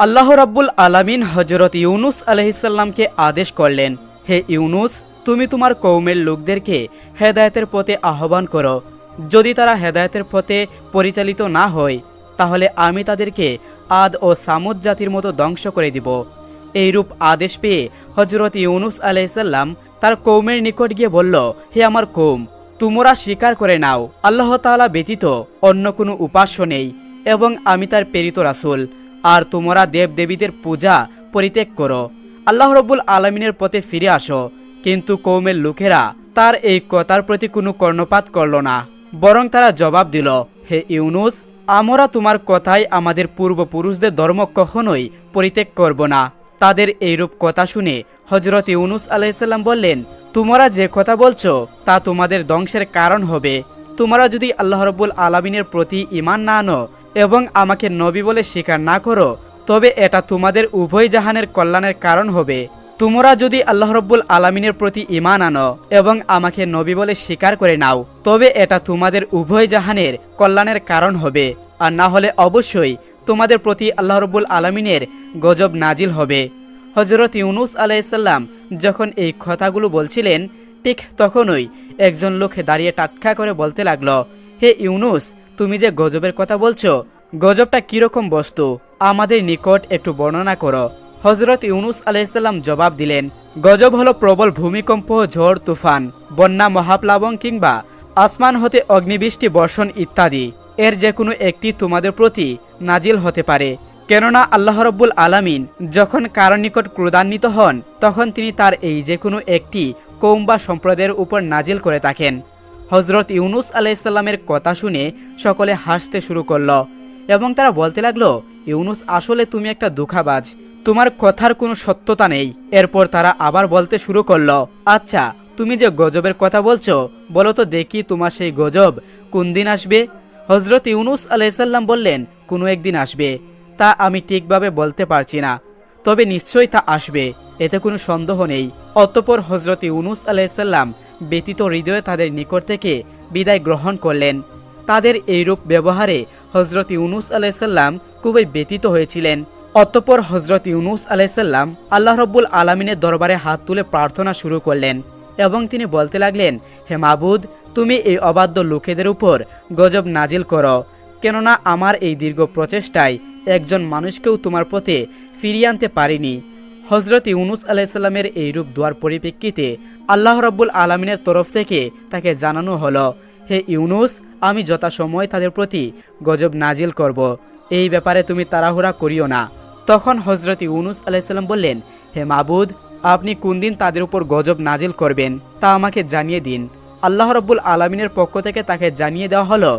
আল্লাহ রাব্বুল আলামিন হজরত ইউনুস আলহিসাল্লামকে আদেশ করলেন, হে ইউনুস, তুমি তোমার কৌমের লোকদেরকে হেদায়তের পথে আহ্বান করো। যদি তারা হেদায়তের পথে পরিচালিত না হয়, তাহলে আমি তাদেরকে আদ ও সামুদ জাতির মতো ধ্বংস করে দিব। এইরূপ আদেশ পেয়ে হজরত ইউনুস আলাইসাল্লাম তার কৌমের নিকট গিয়ে বলল, হে আমার কৌম তোমরা স্বীকার করে নাও, আল্লাহ তাআলা ব্যতীত অন্য কোনো উপাস্য নেই এবং আমি তার প্রেরিত রাসূল। আর তোমরা দেবদেবীদের পূজা পরিত্যাগ করো। আল্লাহ রব্বুল আলমিনের পথে ফিরে আসো। কিন্তু কৌমের লোকেরা তার এই কথার প্রতি কোনো কর্ণপাত করল না, বরং তারা জবাব দিল, হে ইউনুস, আমরা তোমার কথাই আমাদের পূর্বপুরুষদের ধর্ম কখনোই পরিত্যাগ করব না। তাদের এইরূপ কথা শুনে হজরত ইউনুস আলাইসাল্লাম বললেন, তোমরা যে কথা বলছো, তা তোমাদের ধ্বংসের কারণ হবে। তোমরা যদি আল্লাহ রব্বুল আলমিনের প্রতি ইমান না আনো এবং আমাকে নবী বলে স্বীকার না করো, তবে এটা তোমাদের উভয় জাহানের কল্যাণের কারণ হবে। তোমরা যদি আল্লাহ রব্বুল আলমিনের প্রতি ইমান আনো এবং আমাকে নবী বলে স্বীকার করে নাও, তবে এটা তোমাদের উভয় জাহানের কল্যাণের কারণ হবে। আর না হলে অবশ্যই তোমাদের প্রতি আল্লাহ রব্বুল আলমিনের গজব নাজিল হবে। হজরত ইউনুস আলাইসাল্লাম যখন এই কথাগুলো বলছিলেন, ঠিক তখনই একজন লোক দাঁড়িয়ে টাটকা করে বলতে লাগল, হে ইউনুস তুমি যে গজবের কথা বলছো, গজবটা কীরকম বস্তু? আমাদের নিকট একটু বর্ণনা করো। হজরত ইউনুস আলাইসাল্লাম জবাব দিলেন, গজব হলো প্রবল ভূমিকম্প, ঝড়, তুফান, বন্যা, মহাপ্লাবন কিংবা আসমান হতে অগ্নিবৃষ্টি, বর্ষণ ইত্যাদি। এর যে কোনো একটি তোমাদের প্রতি নাজিল হতে পারে। কেননা আল্লাহ রব্বুল আলামিন যখন কারও নিকট ক্রোধান্বিত হন, তখন তিনি তার এই যে কোনো একটি কৌম বা সম্প্রদায়ের উপর নাজিল করে থাকেন। হজরত ইউনুস আলাইসাল্লামের কথা শুনে সকলে হাসতে শুরু করল এবং তারা বলতে লাগল, ইউনুস, আসলে তুমি একটা দুঃখাবাজ। তোমার কথার কোনো সত্যতা নেই। এরপর তারা আবার বলতে শুরু করল আচ্ছা তুমি যে গজবের কথা বলছো, বলো তো দেখি তোমার সেই গজব কোন দিন আসবে? হজরত ইউনুস আলাইসাল্লাম বললেন, কোনো একদিন আসবে। তা আমি ঠিকভাবে বলতে পারছি না, তবে নিশ্চয়ই তা আসবে, এতে কোনো সন্দেহ নেই। অতপর হজরত ইউনুস আলাইসাল্লাম ব্যতীত হৃদয়ে তাদের নিকট থেকে বিদায় গ্রহণ করলেন। তাদের এইরূপ ব্যবহারে হজরত ইউনুস আলাইসাল্লাম খুবই ব্যতীত হয়েছিলেন। অতঃপর হজরত ইউনুস আলাইসাল্লাম আল্লাহ রব্বুল আলমিনের দরবারে হাত তুলে প্রার্থনা শুরু করলেন এবং তিনি বলতে লাগলেন, হে মাবুদ, তুমি এই অবাধ্য লোকেদের উপর গজব নাজিল করো। কেননা আমার এই দীর্ঘ প্রচেষ্টায় একজন মানুষকেও তোমার পথে ফিরিয়ে আনতে পারিনি। হজরত ইউনুস আলাইসাল্লামের এই রূপ দোয়ার পরিপ্রেক্ষিতে আল্লাহ রব্বুল আলমিনের তরফ থেকে তাকে জানানো হলো, হে ইউনুস, আমি যথাসময় তাদের প্রতি গজব নাজিল করব। এই ব্যাপারে তুমি তাড়াহুড়া করিও না। তখন হজরত ইউনুস আলাইসাল্লাম বললেন, হে মাবুদ, আপনি কোন দিন তাদের উপর গজব নাজিল করবেন তা আমাকে জানিয়ে দিন। আল্লাহ রব্বুল আলমিনের পক্ষ থেকে তাকে জানিয়ে দেওয়া হলো,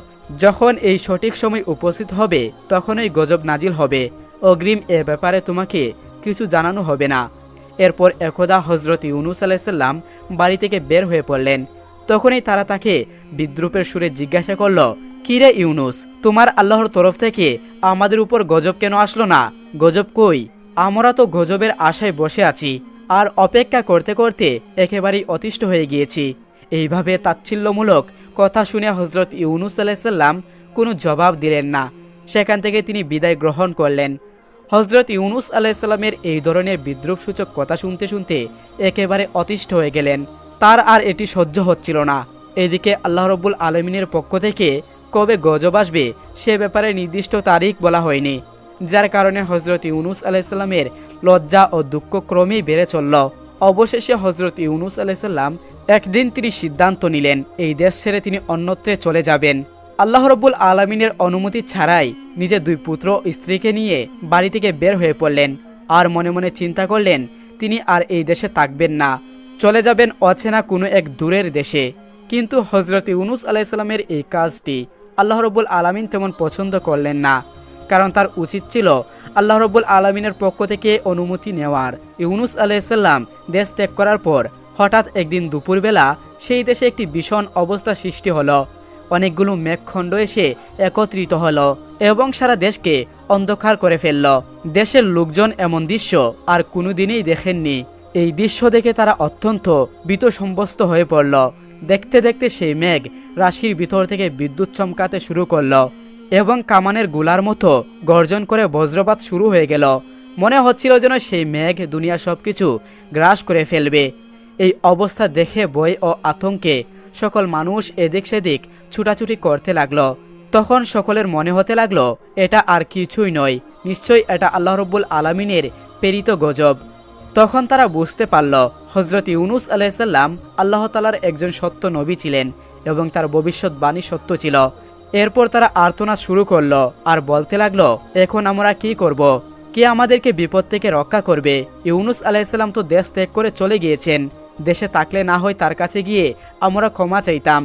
যখন এই সঠিক সময় উপস্থিত হবে, তখনই গজব নাজিল হবে। অগ্রিম এ ব্যাপারে তোমাকে কিছু জানানো হবে না। এরপর একদা হজরত ইউনুস আলাইসাল্লাম বাড়ি থেকে বের হয়ে পড়লেন। তখনই তারা তাকে বিদ্রুপের সুরে জিজ্ঞাসা করল কিরে ইউনুস, তোমার আল্লাহর তরফ থেকে আমাদের উপর গজব কেন আসলো না? গজব কই? আমরা তো গজবের আশায় বসে আছি, আর অপেক্ষা করতে করতে একেবারেই অতিষ্ঠ হয়ে গিয়েছি। এইভাবে তাচ্ছিল্যমূলক কথা শুনে হজরত ইউনুস আলাইসাল্লাম কোনো জবাব দিলেন না। সেখান থেকে তিনি বিদায় গ্রহণ করলেন। হজরত ইউনুস আলাইসাল্লামের এই ধরনের বিদ্রুপসূচক কথা শুনতে শুনতে একেবারে অতিষ্ঠ হয়ে গেলেন। তার আর এটি সহ্য হচ্ছিল না। এদিকে আল্লাহ রব্বুল আলমিনের পক্ষ থেকে কবে গজব আসবে সে ব্যাপারে নির্দিষ্ট তারিখ বলা হয়নি, যার কারণে হজরত ইউনুস আলাইসাল্লামের লজ্জা ও দুঃখ ক্রমেই বেড়ে চলল। অবশেষে হজরত ইউনুস আলাইসাল্লাম একদিন তিনি সিদ্ধান্ত নিলেন, এই দেশ ছেড়ে তিনি অন্যত্রে চলে যাবেন। আল্লাহ রব্বুল আলমিনের অনুমতি ছাড়াই নিজের দুই পুত্র স্ত্রীকে নিয়ে বাড়ি থেকে বের হয়ে পড়লেন। আর মনে মনে চিন্তা করলেন, তিনি আর এই দেশে থাকবেন না। চলে যাবেন অচেনা কোনো এক দূরের দেশে। কিন্তু হজরত ইউনুস আলাইসাল্লামের এই কাজটি আল্লাহ রব্বুল আলমিন তেমন পছন্দ করলেন না। কারণ তার উচিত ছিল আল্লাহ রব্বুল আলমিনের পক্ষ থেকে অনুমতি নেওয়ার। ইউনুস আলাইসাল্লাম দেশ ত্যাগ করার পর হঠাৎ একদিন দুপুরবেলা সেই দেশে একটি ভীষণ অবস্থা সৃষ্টি হলো। অনেকগুলো মেঘখণ্ড এসে একত্রিত হলো এবং সারা দেশকে অন্ধকার করে ফেলল। দেশের লোকজন এমন দৃশ্য আর কোনোদিনই দেখেননি। এই দৃশ্য দেখে তারা অত্যন্ত ভীত সম্বস্ত হয়ে পড়ল। দেখতে দেখতে সেই মেঘ রাশির ভিতর থেকে বিদ্যুৎ চমকাতে শুরু করল এবং কামানেরগুলার মতো গর্জন করে বজ্রপাত শুরু হয়ে গেল। মনে হচ্ছিল যেন সেই মেঘ দুনিয়ার সব কিছু গ্রাস করে ফেলবে। এই অবস্থা দেখে বই ও আতঙ্কে সকল মানুষ এদিক সেদিক ছুটাছুটি করতে লাগল। তখন সকলের মনে হতে লাগল, এটা আর কিছুই নয়। নিশ্চয়ই এটা আল্লাহ রব্বুল আলমিনের প্রেরিত গজব। তখন তারা বুঝতে পারল হজরত ইউনুস আলাইসাল্লাম আল্লাহ তালার একজন সত্য নবী ছিলেন এবং তার ভবিষ্যৎবাণী সত্য ছিল। এরপর তারা আর্তনা শুরু করল আর বলতে লাগল, এখন আমরা কি করব। কে আমাদেরকে বিপদ থেকে রক্ষা করবে? ইউনুস আলাইসাল্লাম তো দেশ ত্যাগ করে চলে গিয়েছেন। দেশে থাকলে না হয় তার কাছে গিয়ে আমরা ক্ষমা চাইতাম।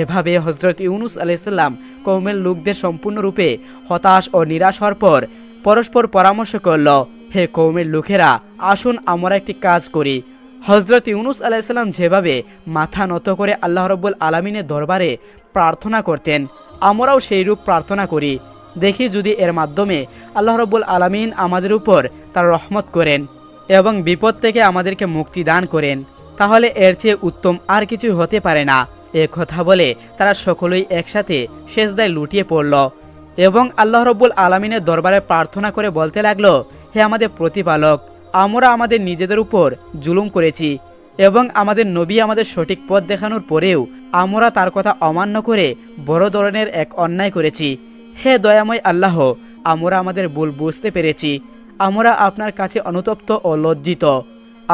এভাবে হজরত ইউনুস আলাইসাল্লাম কৌমের লোকদের সম্পূর্ণরূপে হতাশ ও নিরাশ হওয়ার পর পরস্পর পরামর্শ করল, হে কৌমের লোকেরা, আসুন আমরা একটি কাজ করি। হজরত ইউনুস আলাইসাল্লাম যেভাবে মাথা নত করে আল্লাহ রব্বুল আলমিনের দরবারে প্রার্থনা করতেন, আমরাও সেই রূপ প্রার্থনা করি। দেখি যদি এর মাধ্যমে আল্লাহ রব্বুল আলমিন আমাদের উপর তার রহমত করেন এবং বিপদ থেকে আমাদেরকে মুক্তি দান করেন। তাহলে এর চেয়ে উত্তম আর কিছুই হতে পারে না। এ কথা বলে তারা সকলেই একসাথে শেষদায় লুটিয়ে পড়ল এবং আল্লাহ রব্বুল আলমিনের দরবারে প্রার্থনা করে বলতে লাগল, হে আমাদের প্রতিপালক, আমরা আমাদের নিজেদের উপর জুলুম করেছি এবং আমাদের নবী আমাদের সঠিক পথ দেখানোর পরেও আমরা তার কথা অমান্য করে বড় ধরনের এক অন্যায় করেছি। হে দয়াময় আল্লাহ, আমরা আমাদের ভুল বুঝতে পেরেছি। আমরা আপনার কাছে অনুতপ্ত ও লজ্জিত।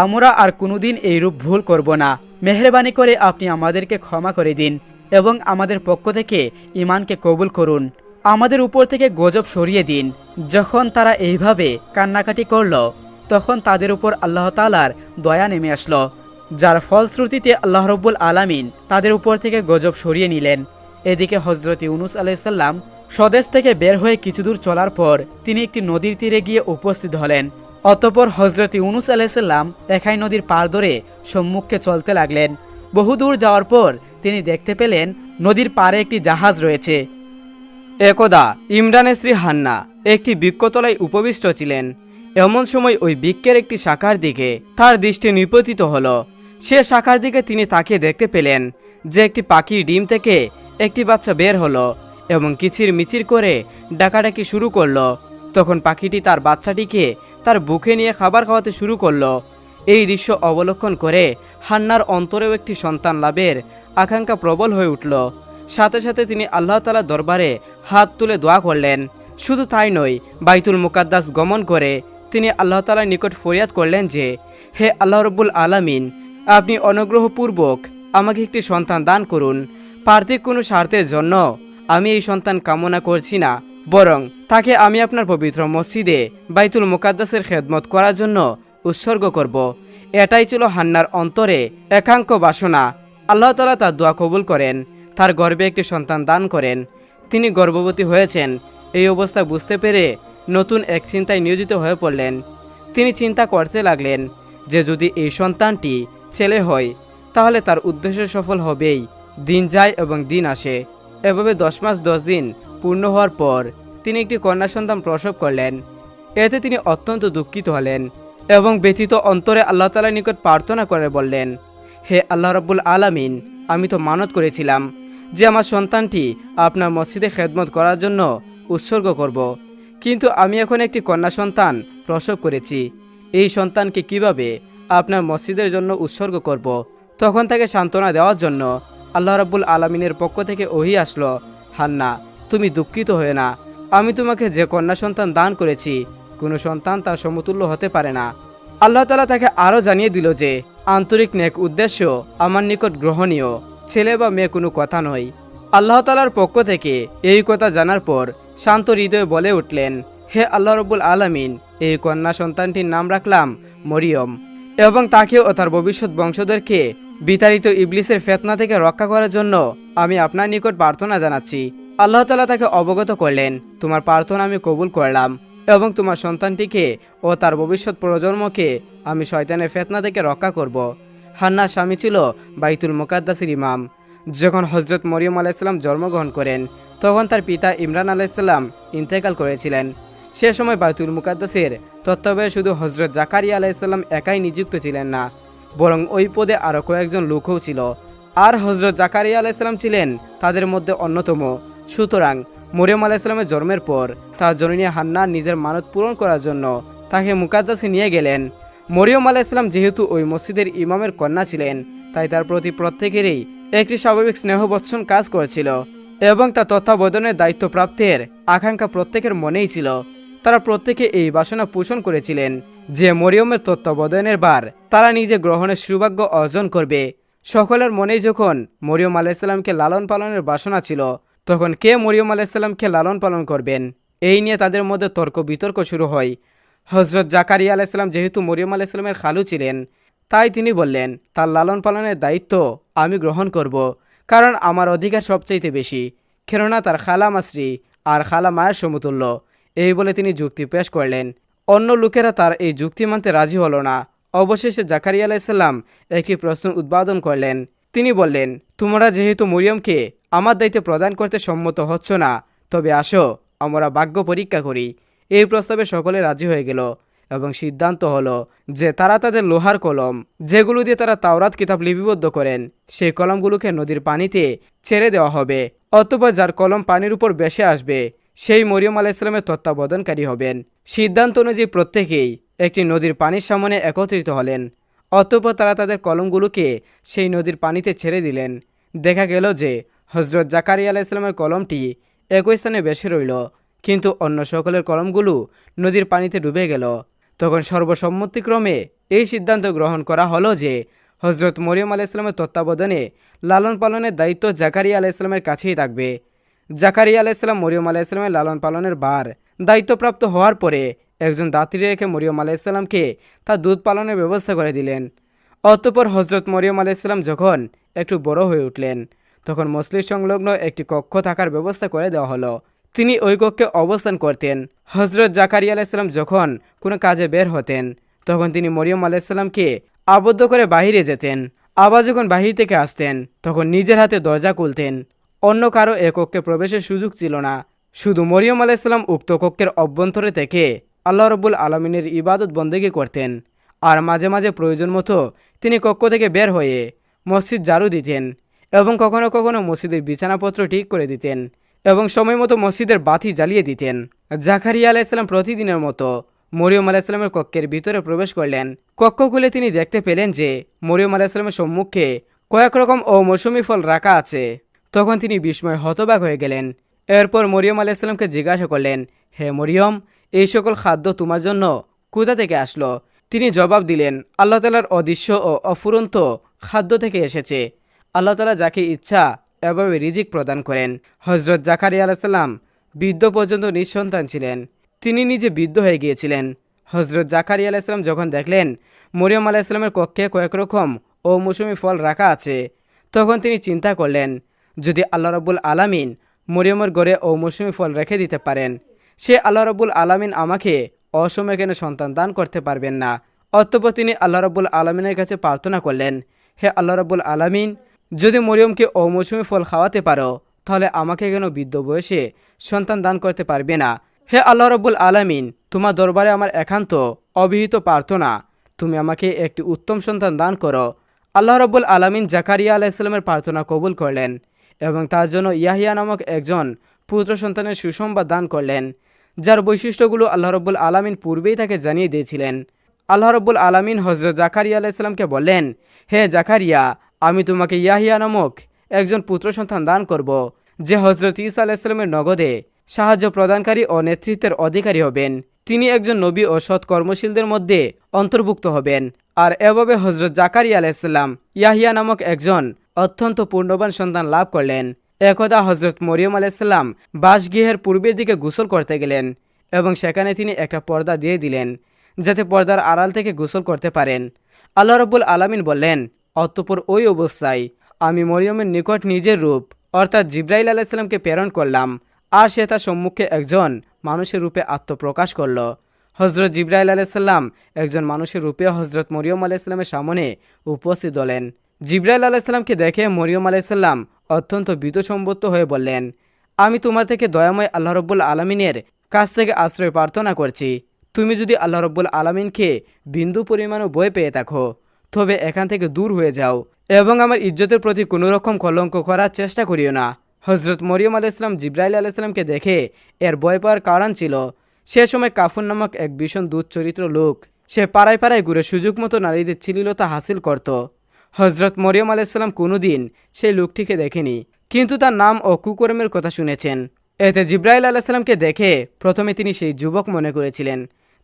আমরা আর কোনোদিন এইরূপ ভুল করব না। মেহরবানি করে আপনি আমাদেরকে ক্ষমা করে দিন এবং আমাদের পক্ষ থেকে ইমানকে কবুল করুন। আমাদের উপর থেকে গজব সরিয়ে দিন। যখন তারা এইভাবে কান্নাকাটি করল, তখন তাদের উপর আল্লাহ তালার দয়া নেমে আসলো, যার ফলশ্রুতিতে আল্লাহ রব্বুল আলামিন তাদের উপর থেকে গজব সরিয়ে নিলেন। এদিকে হজরত ইউনুস আলাইসাল্লাম স্বদেশ থেকে বের হয়ে কিছু দূর চলার পর তিনি একটি নদীর তীরে গিয়ে উপস্থিত হলেন। অতপর হজরত ইউনুস আলাইসাল্লাম একাই নদীর পার ধরে সম্মুখে চলতে লাগলেন। বহুদূর যাওয়ার পর তিনি দেখতে পেলেন নদীর পাড়ে একটি জাহাজ রয়েছে। একদা ইমরানের শ্রী হান্না একটি বৃক্ষতলায় উপবিষ্ট ছিলেন। এমন সময় ওই বৃক্ষের একটি শাখার দিকে তার দৃষ্টি নিপতিত হলো। সে শাখার দিকে তিনি তাকিয়ে দেখতে পেলেন যে একটি পাখির ডিম থেকে একটি বাচ্চা বের হলো এবং কিচির মিচির করে ডাকাডাকি শুরু করল। তখন পাখিটি তার বাচ্চাটিকে তার বুকে নিয়ে খাবার খাওয়াতে শুরু করল। এই দৃশ্য অবলোকন করে হান্নার অন্তরেও একটি সন্তান লাভের আকাঙ্ক্ষা প্রবল হয়ে উঠল। সাথে সাথে তিনি আল্লাহ তালা দরবারে হাত তুলে দোয়া করলেন। শুধু তাই নয়, বাইতুল মুকাদ্দাস গমন করে তিনি আল্লাহ তালার নিকট ফরিয়াদ করলেন যে, হে আল্লাহ রব্বুল আলামিন, আপনি অনুগ্রহপূর্বক আমাকে একটি সন্তান দান করুন। পার্থিব কোনো স্বার্থের জন্য আমি এই সন্তান কামনা করছি না। বরং তাকে আমি আপনার পবিত্র মসজিদে বাইতুল মুকাদ্দাসের খেদমত করার জন্য উৎসর্গ করব। এটাই ছিল হান্নার অন্তরে একাঙ্ক বাসনা। আল্লাহ তালা তার দোয়া কবুল করেন, তার গর্বে একটি সন্তান দান করেন। তিনি গর্ভবতী হয়েছেন, এই অবস্থা বুঝতে পেরে নতুন এক চিন্তায় নিয়োজিত হয়ে পড়লেন। তিনি চিন্তা করতে লাগলেন যে যদি এই সন্তানটি ছেলে হয়, তাহলে তার উদ্দেশ্য সফল হবেই, দিন যায় এবং দিন আসে। এভাবে দশ মাস, দশ দিন পূর্ণ হওয়ার পর তিনি একটি কন্যা সন্তান প্রসব করলেন এতে তিনি অত্যন্ত দুঃখিত হলেন এবং ব্যথিত অন্তরে আল্লাহ তালার নিকট প্রার্থনা করে বললেন, হে আল্লাহ রাব্বুল আলামিন, আমি তো মানত করেছিলাম যে আমার সন্তানটি আপনার মসজিদে খেদমত করার জন্য উৎসর্গ করব। কিন্তু আমি এখন একটি কন্যা সন্তান প্রসব করেছি এই সন্তানকে কীভাবে আপনার মসজিদের জন্য উৎসর্গ করব। তখন তাকে সান্ত্বনা দেওয়ার জন্য আল্লাহ রাব্বুল আলমিনের পক্ষ থেকে ওহি আসলো হান্না তুমি দুঃখিত হয়ে না। আমি তোমাকে যে কন্যা সন্তান দান করেছি, কোনো সন্তান তার সমতুল্য হতে পারে না। আল্লাহ তালা তাকে আরও জানিয়ে দিল যে, আন্তরিক নেক উদ্দেশ্য আমার নিকট গ্রহণীয়, ছেলে বা মেয়ে কোনো কথা নয়। আল্লাহ তালার পক্ষ থেকে এই কথা জানার পর শান্ত হৃদয়ে বলে উঠলেন, হে আল্লাহ রব্বুল আলামিন, এই কন্যা সন্তানটির নাম রাখলাম মরিয়ম এবং তাকে ও তার ভবিষ্যৎ বংশধরকে বিতাড়িত ইবলিসের ফেতনা থেকে রক্ষা করার জন্য আমি আপনার নিকট প্রার্থনা জানাচ্ছি। আল্লাহ তালা তাকে অবগত করলেন, তোমার প্রার্থনা আমি কবুল করলাম এবং তোমার সন্তানটিকে ও তার ভবিষ্যৎ প্রজন্মকে আমি শয়তানের ফেতনা থেকে রক্ষা করব। হান্নার স্বামী ছিল বাইতুল মোকাদ্দাসির ইমাম। যখন হজরত মরিয়ম আলাইসাল্লাম জন্মগ্রহণ করেন, তখন তার পিতা ইমরান আলাইসাল্লাম ইন্তেকাল করেছিলেন। সে সময় বাইতুল মুকাদ্দাসের তত্ত্বাবধানে শুধু হজরত জাকারিয়া আলাইসাল্লাম একাই নিযুক্ত ছিলেন না, বরং ওই পদে আরও কয়েকজন লোকও ছিল। আর হজরত জাকারিয়া আলাইসাল্লাম ছিলেন তাদের মধ্যে অন্যতম। সুতরাং মরিয়ম আলাইসালামের জন্মের পর তার জননী হান্না নিজের মানত পূরণ করার জন্য তাকে মুকাদ্দাসে নিয়ে গেলেন। মরিয়ম আলাইসালাম যেহেতু ওই মসজিদের ইমামের কন্যা ছিলেন, তাই তার প্রতি প্রত্যেকেরই একটি স্বাভাবিক স্নেহবৎসন কাজ করেছিল এবং তা তত্ত্বাবধানের দায়িত্বপ্রাপ্তের আকাঙ্ক্ষা প্রত্যেকের মনেই ছিল। তারা প্রত্যেকে এই বাসনা পোষণ করেছিলেন যে মরিয়মের তত্ত্বাবধানের বার তারা নিজে গ্রহণের সৌভাগ্য অর্জন করবে। সকলের মনেই যখন মরিয়ম আলাইসাল্লামকে লালন পালনের বাসনা ছিল তখন কে মরিয়ম আলাইসাল্লামকে লালন পালন করবেন? এই নিয়ে তাদের মধ্যে তর্ক বিতর্ক শুরু হয়। হজরত জাকারিয়া আলাইসাল্লাম যেহেতু মরিয়ম আলাইসাল্লামের খালু ছিলেন, তাই তিনি বললেন, তার লালন পালনের দায়িত্ব আমি গ্রহণ করব, কারণ আমার অধিকার সবচাইতে বেশি। কেননা তার খালা মাসরি আর খালা মায়ের সমতুল্য। এই বলে তিনি যুক্তি পেশ করলেন। অন্য লোকেরা তার এই যুক্তি মানতে রাজি হলো না। অবশেষে জাকারিয়া আলাইসাল্লাম একটি প্রশ্ন উদ্বোধন করলেন তিনি বললেন, তোমরা যেহেতু মরিয়মকে আমার দায়িত্ব প্রদান করতে সম্মত হচ্ছ না, তবে আসো, আমরা ভাগ্য পরীক্ষা করি। এই প্রস্তাবে সকলে রাজি হয়ে গেল এবং সিদ্ধান্ত হলো যে তারা তাদের লোহার কলম, যেগুলো দিয়ে তারা তাওরাত কিতাব লিপিবদ্ধ করেন, সেই কলমগুলোকে নদীর পানিতে ছেড়ে দেওয়া হবে অতপর যার কলম পানির উপর বেসে আসবে, সেই মরিয়ম আলাইসালামের তত্ত্বাবধানকারী হবেন। সিদ্ধান্ত অনুযায়ী প্রত্যেকেই একটি নদীর পানির সামনে একত্রিত হলেন। অতপর তারা তাদের কলমগুলোকে সেই নদীর পানিতে ছেড়ে দিলেন। দেখা গেল যে হজরত জাকারিয়া আলাইসালামের কলমটি একই স্থানে বেসে রইল, কিন্তু অন্য সকলের কলমগুলো নদীর পানিতে ডুবে গেল। তখন সর্বসম্মতিক্রমে এই সিদ্ধান্ত গ্রহণ করা হলো যে হজরত মরিয়ম আলাইসালামের তত্ত্বাবধানে লালন পালনের দায়িত্ব জাকারিয়া আলাইসালামের কাছেই থাকবে। জাকারিয়া আলাইসালাম মরিয়ম আলাইসালামের লালন পালনের বার দায়িত্বপ্রাপ্ত হওয়ার পরে একজন দাত্রী রেখে মরিয়ম আলাইসাল্লামকে তার দুধ পালনের ব্যবস্থা করে দিলেন। অতঃপর হজরত মরিয়ম আলাইসাল্লাম যখন একটু বড় হয়ে উঠলেন, তখন মসজিদ সংলগ্ন একটি কক্ষ থাকার ব্যবস্থা করে দেওয়া হলো। তিনি ওই কক্ষে অবস্থান করতেন। হজরত জাকারিয়া আলাইসাল্লাম যখন কোনো কাজে বের হতেন, তখন তিনি মরিয়ম আলাইসাল্লামকে আবদ্ধ করে বাহিরে যেতেন। আবার যখন বাহির থেকে আসতেন, তখন নিজের হাতে দরজা খুলতেন। অন্য কারও এ কক্ষে প্রবেশের সুযোগ ছিল না। শুধু মরিয়ম আলাইসাল্লাম উক্ত কক্ষের অভ্যন্তরে থেকে আল্লাহ রব্বুল আলমিনের ইবাদত বন্দেগী করতেন। আর মাঝে মাঝে প্রয়োজন মতো তিনি কক্ষ থেকে বের হয়ে মসজিদ জারু দিতেন এবং কখনো কখনো মসজিদের বিছানাপত্র ঠিক করে দিতেন এবং সময় মতো মসজিদের বাতি জ্বালিয়ে দিতেন। জাকারিয়া আলাইসাল্লাম প্রতিদিনের মতো মরিয়ম আলাইসাল্লামের কক্ষের ভিতরে প্রবেশ করলেন। কক্ষ খুলে তিনি দেখতে পেলেন যে মরিয়ম আলাইসাল্লামের সম্মুখে কয়েক রকম ও মৌসুমি ফল রাখা আছে। তখন তিনি বিস্ময় হতবাক হয়ে গেলেন। এরপর মরিয়ম আলাইসাল্লামকে জিজ্ঞাসা করলেন, হে মরিয়ম এই সকল খাদ্য তোমার জন্য কোথা থেকে আসলো? তিনি জবাব দিলেন, আল্লাহ তালার অদৃশ্য ও অফুরন্ত খাদ্য থেকে এসেছে। আল্লাহ তালা যাকে ইচ্ছা এভাবে রিজিক প্রদান করেন। হজরত জাকারিয়া আলাইসাল্লাম বৃদ্ধ পর্যন্ত নিঃসন্তান ছিলেন। তিনি নিজে বৃদ্ধ হয়ে গিয়েছিলেন। হজরত জাকারিয়া আলাইসাল্লাম যখন দেখলেন, মরিয়ম আলাইসাল্লামের কক্ষে কয়েক রকম ও মৌসুমি ফল রাখা আছে, তখন তিনি চিন্তা করলেন, যদি আল্লাহ রব্বুল আলামিন মরিয়মের গড়ে ও মৌসুমি ফল রেখে দিতে পারেন সে আল্লাহ রব্বুল আলামিন আমাকে অসময়ে কেন সন্তান দান করতে পারবেন না। অতঃপর তিনি আল্লাহ রব্বুল আলমিনের কাছে প্রার্থনা করলেন, হে আল্লাহ রব্বুল আলামিন, যদি মরিয়মকে অমৌসুমি ফল খাওয়াতে পারো, তাহলে আমাকে কেন বৃদ্ধ বয়সে সন্তান দান করতে পারবে না? হে আল্লাহ রব্বুল আলামিন, তোমার দরবারে আমার একান্ত অবিহিত প্রার্থনা। তুমি আমাকে একটি উত্তম সন্তান দান করো। আল্লাহ রব্বুল আলামিন জাকারিয়া আলাইসাল্লামের প্রার্থনা কবুল করলেন এবং তার জন্য ইয়াহিয়া নামক একজন পুত্র সন্তানের সুসংবাদ দান করলেন। যার বৈশিষ্ট্যগুলো আল্লাহ রব্বুল আলামিন পূর্বেই তাকে জানিয়ে দিয়েছিলেন। আল্লাহ রব্বুল আলামিন হজরত জাকারিয়া আলাইসাল্লামকে বললেন, হে জাকারিয়া, আমি তোমাকে ইয়াহিয়া নামক একজন পুত্র সন্তান দান করব, যে হজরত ইসা আলাইসাল্লামের নগদে সাহায্য প্রদানকারী ও নেতৃত্বের অধিকারী হবেন। তিনি একজন নবী ও সৎ কর্মশীলদের মধ্যে অন্তর্ভুক্ত হবেন। আর এভাবে হজরত জাকারিয়া আলাইসাল্লাম ইয়াহিয়া নামক একজন অত্যন্ত পূর্ণবান সন্তান লাভ করলেন। একদা হজরত মরিয়ম আলাইসাল্লাম বাসগৃহের পূর্বের দিকে গোসল করতে গেলেন এবং সেখানে তিনি একটা পর্দা দিয়ে দিলেন যাতে পর্দার আড়াল থেকে গোসল করতে পারেন। আল্লাহ রব্বুল আলামিন বললেন, অতঃপর ওই অবস্থায় আমি মরিয়মের নিকট নিজের রূপ, অর্থাৎ জিব্রাইল আলাইসাল্লামকে প্রেরণ করলাম, আর সে তার সম্মুখে একজন মানুষের রূপে আত্মপ্রকাশ করল। হজরত জিব্রাইল আলাইসাল্লাম একজন মানুষের রূপে হজরত মরিয়ম আলাইসাল্লামের সামনে উপস্থিত হলেন। জিব্রাইল আলাইসাল্লামকে দেখে মরিয়ম আলাইসাল্লাম অত্যন্ত বিতসম্বত্ত হয়ে বললেন, আমি তোমার থেকে দয়াময় আল্লাহ রব্বুল আলমিনের কাছ থেকে আশ্রয় প্রার্থনা করছি। তুমি যদি আল্লাহ রব্বুল আলমিনকে বিন্দু পরিমাণও বই পেয়ে থাকো, তবে এখান থেকে দূর হয়ে যাও এবং আমার ইজ্জতের প্রতি কোনো রকম কলঙ্ক করার চেষ্টা করিও না। হজরত মরিয়ম আলাইসলাম জিব্রাইল আলাইসলামকে দেখে এর ভয় পাওয়ার কারণ ছিল, সে সময় কাফুন নামক এক ভীষণ দুধ চরিত্র লোক, সে পাড়ায় পাড়ায় ঘুরে সুযোগ মতো নারীদের ছিলিলতা হাসিল করত। হজরত মরিয়ম আলাইসাল্লাম কোনো দিন সেই লোকটিকে দেখেনি, কিন্তু তার নাম ও কুকর্মের কথা শুনেছেন। এতে জিব্রাইল আলাইসাল্লামকে দেখে প্রথমে তিনি সেই যুবক মনে করেছিলেন,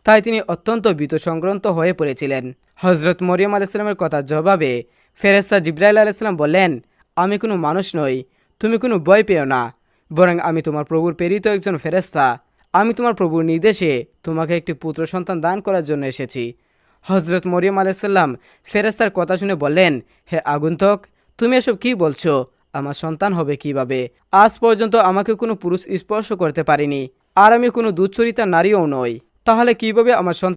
তাই তিনি অত্যন্ত ভীত সংক্রান্ত হয়ে পড়েছিলেন। হজরত মরিয়ম আলাইসাল্লামের কথা জবাবে ফেরেস্তা জিব্রাইল আলাইসাল্লাম বললেন, আমি কোনো মানুষ নই, তুমি কোনো ভয় পেও না, বরং আমি তোমার প্রভুর প্রেরিত একজন ফেরেস্তা আমি তোমার প্রভুর নির্দেশে তোমাকে একটি পুত্র সন্তান দান করার জন্য এসেছি। হজরত মরিয়ম আলাইসাল্লাম ফেরেস্তার কথা শুনে বললেন, হে আগন্তক, তুমি এসব কি বলছো? আমার সন্তান হবে কীভাবে? আজ পর্যন্ত আমাকে কোনো পুরুষ স্পর্শ করতে পারিনি, আর আমি কোনো দুচ্চরিতা নারীও নই। তাহলে কীভাবে আমার সন্তান